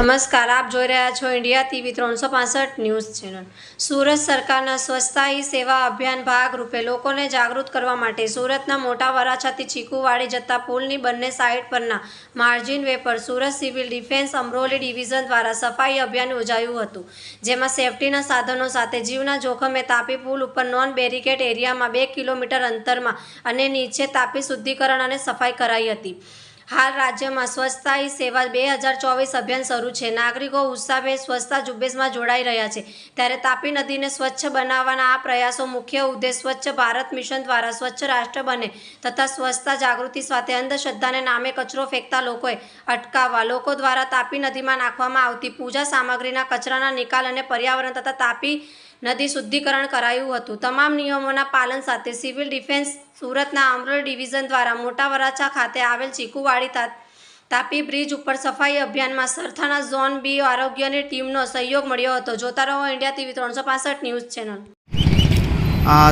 નમસ્કાર, આપ જોઈ રહ્યા છો ઇન્ડિયા ટીવી ત્રણસો પાસઠ ન્યૂઝ ચેનલ. સુરત સરકારના સ્વચ્છતા હી સેવા અભિયાન ભાગરૂપે લોકોને જાગૃત કરવા માટે સુરતના મોટા વરાછાથી ચીકુવાડી જતા પુલની બંને સાઇડ પરના માર્જિન વે પર Surat civil defence Amroli division દ્વારા સફાઈ અભિયાન યોજાયું હતું, જેમાં સેફટીના સાધનો સાથે જીવના જોખમે તાપી પુલ ઉપર નોન બેરિકેડ એરિયામાં બે કિલોમીટર અંતરમાં અને નીચે તાપી શુદ્ધિકરણ અને સફાઈ કરાઈ હતી. હાલ રાજ્યમાં સ્વચ્છતા સેવા બે હજાર ચોવીસ અભિયાન શરૂ છે. નાગરિકો ઉત્સાહભેર સ્વચ્છતા ઝુંબેશમાં જોડાઈ રહ્યા છે. ત્યારે તાપી નદીને સ્વચ્છ બનાવવાના આ પ્રયાસો મુખ્ય ઉદ્દેશ સ્વચ્છ ભારત મિશન દ્વારા સ્વચ્છ રાષ્ટ્ર બને તથા સ્વચ્છતા જાગૃતિ સાથે અંધશ્રદ્ધાને નામે કચરો ફેંકતા લોકોએ અટકાવવા. લોકો દ્વારા તાપી નદીમાં નાખવામાં આવતી પૂજા સામગ્રીના કચરાના નિકાલ અને પર્યાવરણ તથા તાપી નદી શુદ્ધિકરણ કરાયું હતું. તમામ નિયમોના પાલન સાથે સિવિલ ડિફેન્સ સુરતના અમરોલી ડિવિઝન દ્વારા મોટા વરાછા ખાતે આવેલ ચીકુવાડી તા- તાપી બ્રિજ ઉપર સફાઈ અભિયાનમાં સરથાના ઝોન બી આરોગ્યની ટીમનો સહયોગ મળ્યો હતો. જોતા રહો ઇન્ડિયા ટીવી ત્રણસો પાસઠ ન્યૂઝ ચેનલ.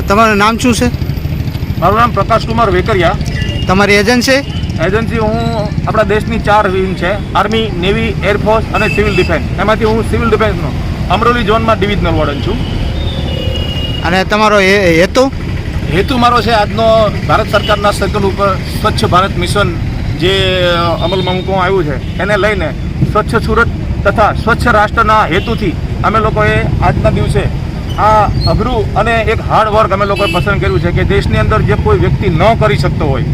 તમારું નામ શું છે? મારું નામ પ્રકાશ કુમાર વેકરિયા. તમારી એજન્સી એજન્સી હું આપણા દેશની ચાર વિંગ છે. આર્મી નેવી એરફોર્સ અને સિવિલ ડિફેન્સ. એમાંથી હું સિવિલ ડિફેન્સનો. અમરોલી ઝોનમાં ડિવિઝનલ વોર્ડન છું. અને તમારો હેતુ? હેતુ મારો છે આજનો ભારત સરકારના સર્કલ ઉપર સ્વચ્છ ભારત મિશન જે અમલમાં મૂકવામાં આવ્યું છે. એને લઈને સ્વચ્છ સુરત તથા સ્વચ્છ રાષ્ટ્રના હેતુથી અમે લોકોએ આજના દિવસે આ અઘરું અને એક હાર્ડ વર્ક અમે લોકોએ પસંદ કર્યું છે કે દેશની અંદર જે કોઈ વ્યક્તિ ન કરી શકતો હોય,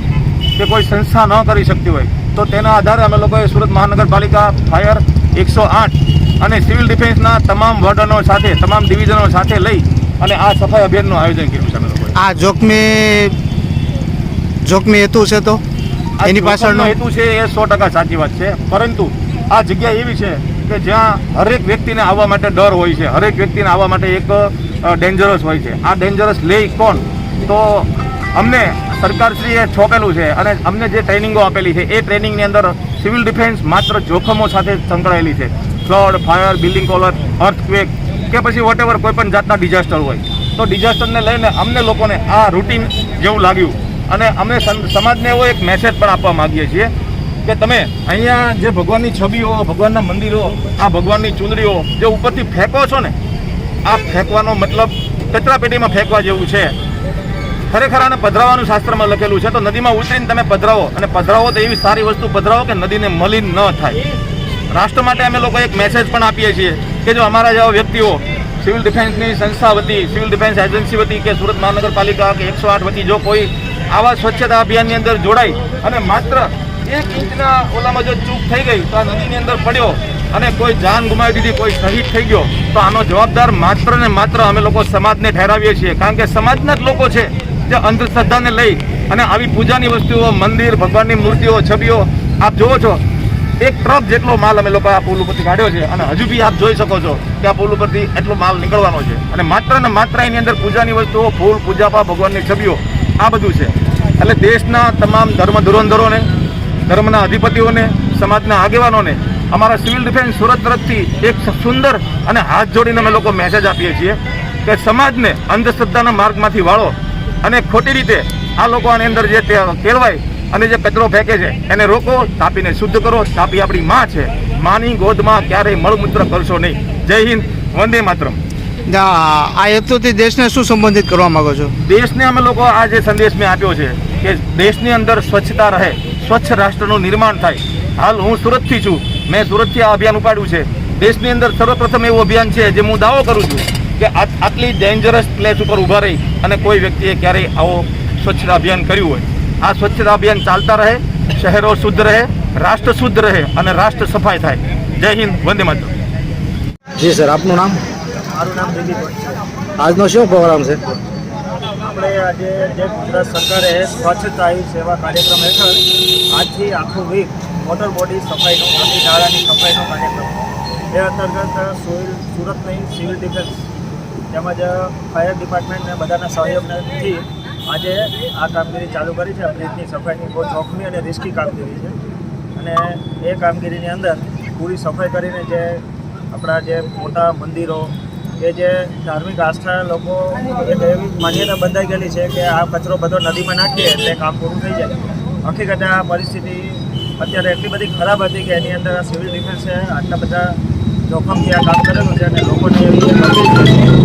કે કોઈ સંસ્થા ન કરી શકતી હોય, તો તેના આધારે અમે લોકોએ સુરત મહાનગરપાલિકા ફાયર એકસો આઠ અને સિવિલ ડિફેન્સના તમામ વોર્ડનો સાથે, તમામ ડિવિઝનો સાથે લઈ અને આ સફાઈ અભિયાનનું આયોજન કર્યું છે લોકોએ. આ જોખમી જોખમી હેતુ છે તો? એની પાછળનો હેતુ છે એ સો ટકા સાચી વાત છે. પરંતુ આ જગ્યા એવી છે કે જ્યાં હરેક વ્યક્તિને આવવા માટે ડર હોય છે. હરેક વ્યક્તિને આવવા માટે એક ડેન્જરસ હોય છે. આ ડેન્જરસ લે કોણ? તો અમને સરકારશ્રીએ છોકેલું છે અને અમને જે ટ્રેનિંગો આપેલી છે એ ટ્રેનિંગની અંદર સિવિલ ડિફેન્સ માત્ર જોખમો સાથે સંકળાયેલી છે. Flood fire building collar earthquake કે પછી વોટેવર કોઈ પણ જાતના ડિઝાસ્ટર હોય, તો ડિઝાસ્ટરને લઈને અમને લોકોને આ રૂટીન જેવું લાગ્યું. અને અમે સમ- સમાજને એવો એક મેસેજ પણ આપવા માંગીએ છીએ કે તમે અહીંયા જે ભગવાનની છબીઓ, ભગવાનના મંદિરો, આ ભગવાનની ચૂંદડીઓ જે ઉપરથી ફેંકો છો ને, આ ફેંકવાનો મતલબ કચરાપેટીમાં ફેંકવા જેવું છે. ખરેખર આને પધરાવાનું શાસ્ત્રમાં લખેલું છે. તો નદીમાં ઉતરીને તમે પધરાવો. અને પધરાવો તો એવી સારી વસ્તુ પધરાવો કે નદીને મલિન ન થાય. રાષ્ટ્ર માટે અમે લોકો એક મેસેજ પણ આપીએ છીએ કે જો અમારા જેવા વ્યક્તિઓ સિવિલ ડિફેન્સની સંસ્થા વતી સિવિલ ડિફેન્સ એજન્સી વતી કે સુરત મહાનગરપાલિકા કે એકસો આઠ વતી જો કોઈ આવા સ્વચ્છતા અભિયાનની અંદર જોડાય અને માત્ર એક ઇંચના ઓલામાં જો ચૂક થઈ ગઈ તો આ નદીની અંદર પડ્યો અને કોઈ જાન ગુમાવી દીધી, કોઈ શહીદ થઈ ગયો, તો આનો જવાબદાર માત્ર ને માત્ર અમે લોકો સમાજને ઠેરાવીએ છીએ. કારણ કે સમાજના જ લોકો છે જે અંધશ્રદ્ધાને લઈ અને આવી પૂજાની વસ્તુઓ, મંદિર, ભગવાનની મૂર્તિઓ, છબીઓ, આપ જુઓ છો એક ટ્રક જેટલો માલ અમે લોકો આ પુલ ઉપરથી કાઢ્યો છે અને હજુ બી આપ જોઈ શકો છો કે આ પુલ ઉપરથી એટલો માલ નીકળવાનો છે. અને માત્ર ને માત્ર એની અંદર પૂજાની વસ્તુઓ, ફૂલ પૂજાપા ભગવાનની છબીઓ, આ બધું છે. એટલે દેશના તમામ ધર્મ ધુરંધરોને, ધર્મના અધિપતિઓને, સમાજના આગેવાનોને, અમારા સિવિલ ડિફેન્સ સુરત તરફથી એક સુંદર અને હાથ જોડીને અમે લોકો મેસેજ આપીએ છીએ કે સમાજને અંધશ્રદ્ધાના માર્ગમાંથી વાળો અને ખોટી રીતે આ લોકો આની અંદર જે કેળવાય અને જે કચરો ફેંકે છે એને રોકો તાપીને શુદ્ધ કરો. તાપી આપણી માં છે. માની ગોદમાં ક્યારેય મળમૂત્ર કરશો નહીં. જય હિન્દ. વંદે માતરમ. આ હેતુથી દેશને શું સંબંધિત કરવા માંગો છો? દેશને અમે લોકો આ જે સંદેશ મેં આપ્યો છે કે દેશની અંદર સ્વચ્છતા રહે સ્વચ્છ રાષ્ટ્રનું નિર્માણ થાય. હાલ હું સુરતથી છું. મેં સુરતથી આ અભિયાન ઉપાડ્યું છે. દેશની અંદર સર્વપ્રથમ એવું અભિયાન છે જે હું દાવો કરું છું કે આટલી ડેન્જરસ પ્લેસ ઉપર ઊભા રહી અને કોઈ વ્યક્તિએ ક્યારેય આવો સ્વચ્છતા અભિયાન કર્યું હોય. આ સ્વચ્છતા અભિયાન ચાલતા રહે શહેરો શુદ્ધ રહે રાષ્ટ્ર શુદ્ધ રહે અને રાષ્ટ્ર સફાઈ થાય. જય હિન્દ વંદે માતરમ. જી સર આપનું નામ? મારું નામ દિલીપ છે. આજનો શું પ્રોગ્રામ છે? આપણે આજે જે ગુજરાત સરકારે સ્વચ્છતા સેવા કાર્યક્રમ હેઠળ આજથી આખું વીક મોટર બોડી સફાઈનો નદી નાળાની સફાઈનો કાર્યક્રમ. એ અંતર્ગત સુરતની સિવિલ ડિફેન્સ તેમજ ફાયર ડિપાર્ટમેન્ટને બધાના સહયોગથી આજે આ કામગીરી ચાલુ કરી છે. બ્રિજની સફાઈની બહુ જોખમી અને રિસ્કી કામગીરી છે. અને એ કામગીરીની અંદર પૂરી સફાઈ કરીને જે આપણા જે મોટા મંદિરો કે જે ધાર્મિક આસ્થા લોકો એક એવી માન્યતા બંધાઈ ગયેલી છે કે આ કચરો બધો નદીમાં નાખીએ એટલે કામ પૂરું થઈ જાય. હકીકતે આ પરિસ્થિતિ અત્યારે એટલી બધી ખરાબ હતી કે એની અંદર સિવિલ ડિફેન્સે આટલા બધા જોખમથી આ કામ કરેલું છે અને લોકોને એવી